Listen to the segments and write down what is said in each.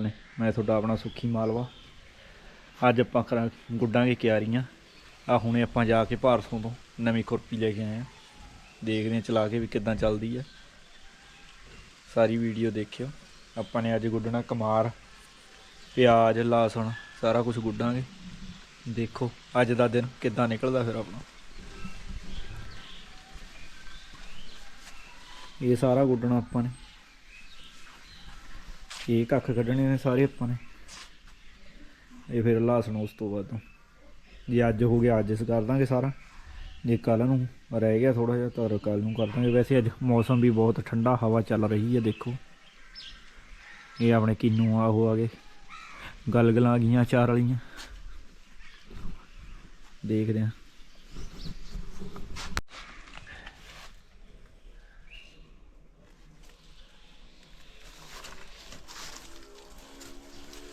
ਨੇ। ਮੈਂ ਤੁਹਾਡਾ ਆਪਣਾ ਸੁੱਖੀ ਮਾਲਵਾ। ਅੱਜ ਆਪਾਂ ਕਰਾਂ, ਗੁੱਡਾਂਗੇ ਕਿਆਰੀਆਂ। ਆ ਹੁਣੇ ਆਪਾਂ ਜਾ ਕੇ ਭਾਰਸੋਂ ਤੋਂ ਨਵੀਂ ਖੁਰਪੀ ਲੈ ਕੇ ਆਏ ਆ ਦੇਖਦੇ ਹਾਂ ਚਲਾ ਕੇ ਵੀ ਕਿੱਦਾਂ ਚੱਲਦੀ ਆ ਸਾਰੀ ਵੀਡੀਓ ਦੇਖਿਓ। ਆਪਾਂ ਨੇ ਅੱਜ ਗੁੱਡਣਾ ਕਮਾਰ, ਪਿਆਜ਼, ਲਸਣ, ਸਾਰਾ ਕੁਝ ਗੁੱਡਾਂਗੇ। ਦੇਖੋ, ਅੱਜ ਦਾ ਦਿਨ ਕਿੱਦਾਂ ਨਿਕਲਦਾ ਫਿਰ ਆਪਣਾ। ਇਹ ਸਾਰਾ ਗੁੱਡਣਾ ਆਪਾਂ ਨੇ। ਇਹ ਕੱਖ ਕੱਢਣੇ ਨੇ ਸਾਰੇ ਆਪਾਂ ਨੇ। ਇਹ ਫਿਰ ਲਸਣ ਉਸ ਤੋਂ ਬਾਅਦ ਜੇ ਅੱਜ ਹੋ ਗਿਆ, ਅੱਜ ਇਸ ਕਰ ਦਾਂਗੇ ਸਾਰਾ। ਜੇ ਕੱਲ ਨੂੰ ਰਹਿ ਗਿਆ ਥੋੜਾ ਜਿਹਾ, ਤਾਂ ਕੱਲ ਨੂੰ ਕਰ ਦਾਂਗੇ। ਵੈਸੇ ਅੱਜ ਮੌਸਮ ਵੀ ਬਹੁਤ ਠੰਡਾ, ਹਵਾ ਚੱਲ ਰਹੀ ਹੈ, ਦੇਖੋ। ਇਹ ਆਪਣੇ ਕਿੰਨੂ ਆ, ਉਹ ਆ ਗਏ। ਗਲਗਲਾਂ ਆ ਗਈਆਂ, ਚਾਰ ਵਾਲੀਆਂ। ਦੇਖਦੇ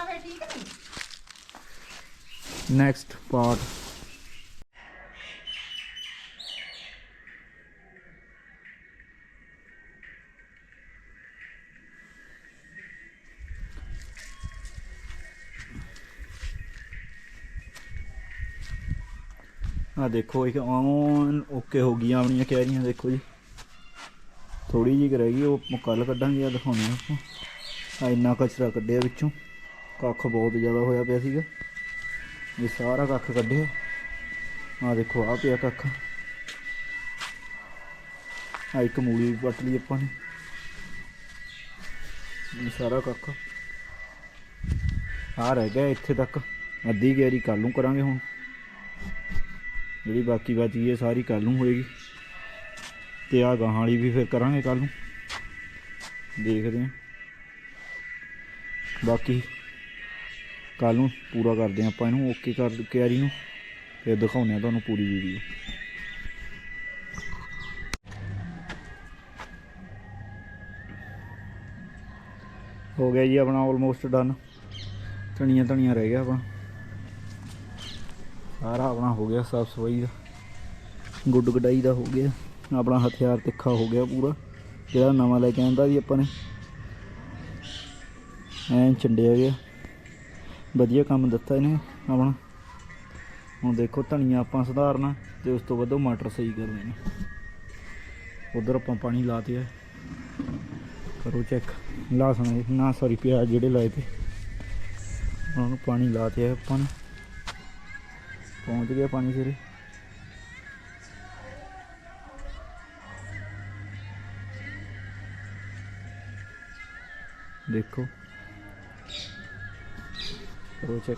ਦੀ ਕੁਮਾਰੀ ਇੱਧਰ ਵੀ ਨੈਕਸਟ ਪਾਰਟ ਆ ਦੇਖੋ ਇੱਕ ਔਨ ਓਕੇ ਹੋ ਗਈਆਂ ਆਪਣੀਆਂ ਕਿਆਰੀਆਂ ਦੇਖੋ ਜੀ। ਥੋੜੀ ਜਿਹੀ ਕੁ ਰਹਿ ਗਈ, ਉਹ ਕੱਲ ਕੱਢਾਂਗੇ ਆ ਦਿਖਾਉਣੇ ਆਪਾਂ। ਆ ਇੰਨਾ ਕਚਰਾ ਕੱਢਿਆ ਵਿੱਚੋਂ। ਕੱਖ ਬਹੁਤ ਜ਼ਿਆਦਾ ਹੋਇਆ ਪਿਆ ਸੀਗਾ। ਇਹ ਸਾਰਾ ਕੱਖ ਕੱਢਿਆ। ਆ ਦੇਖੋ ਆ ਪਿਆ ਕੱਖ। ਆ ਇੱਕ ਮੂਲੀ ਵੀ ਪੱਟ ਲਈ ਆਪਾਂ ਨੇ। ਇਹ ਸਾਰਾ ਕੱਖ। ਆ ਰਹਿ ਗਿਆ ਇੱਥੇ ਤੱਕ। ਅੱਧੀ ਗੈਰੀ ਕੱਲ ਨੂੰ ਕਰਾਂਗੇ ਹੁਣ। ਜਿਹੜੀ ਬਾਕੀ ਬਚ ਹੈ, ਸਾਰੀ ਕੱਲ ਨੂੰ ਹੋਏਗੀ। ਤੇ ਆ ਗਾਹਾਂ ਵਾਲੀ ਵੀ ਫਿਰ ਕਰਾਂਗੇ ਕੱਲ ਨੂੰ। ਦੇਖਦੇ ਹਾਂ। ਬਾਕੀ ਕੱਲ ਨੂੰ ਪੂਰਾ ਕਰਦੇ ਹਾਂ ਆਪਾਂ ਇਹਨੂੰ, ਓਕੇ ਕਰ ਕਿਆਰੀ ਨੂੰ। ਫਿਰ ਦਿਖਾਉਂਦੇ ਹਾਂ ਤੁਹਾਨੂੰ ਪੂਰੀ ਵੀਡੀਓ ਹੋ ਗਿਆ ਜੀ ਆਪਣਾ ਆਲਮੋਸਟ ਡਨ ਧਣੀਆਂ ਧਣੀਆਂ ਰਹਿ ਗਿਆ ਆਪਣਾ। ਸਾਰਾ ਆਪਣਾ ਹੋ ਗਿਆ, ਸਾਫ਼ ਸਫ਼ਾਈ ਦਾ। ਗੁੱਡ ਗਡਾਈ ਦਾ ਹੋ ਗਿਆ। ਆਪਣਾ ਹਥਿਆਰ ਤਿੱਖਾ ਹੋ ਗਿਆ ਪੂਰਾ। ਜਿਹੜਾ ਨਵਾਂ ਲੈ ਕੇ ਆਂਦਾ ਜੀ ਆਪਾਂ ਨੇ। ਐਂ ਚੰਡਿਆ ਗਿਆ। ਵਧੀਆ ਕੰਮ ਦਿੱਤਾ ਇਹਨੇ ਆਪਣਾ। ਹੁਣ ਦੇਖੋ ਧਨੀਆ ਆਪਾਂ ਸੁਧਾਰਨਾ ਤੇ ਉਸ ਤੋਂ ਬਾਅਦ ਉਹ ਮਟਰ ਸਹੀ ਕਰਨੇ ਨੇ ਉਧਰ ਆਪਾਂ ਪਾਣੀ ਲਾਤੇ ਆ ਕਰੋ ਚੈੱਕ ਲਸਣ ਨਾ ਸੌਰੀ ਪਿਆਜ਼ ਜਿਹੜੇ ਲਾਏ ਤੇ। ਉਹਨਾਂ ਨੂੰ ਪਾਣੀ ਲਾਤੇ ਆ ਆਪਾਂ ਨੇ। ਪਹੁੰਚ ਗਿਆ ਪਾਣੀ ਸਿਰੇ। ਦੇਖੋ। 了解。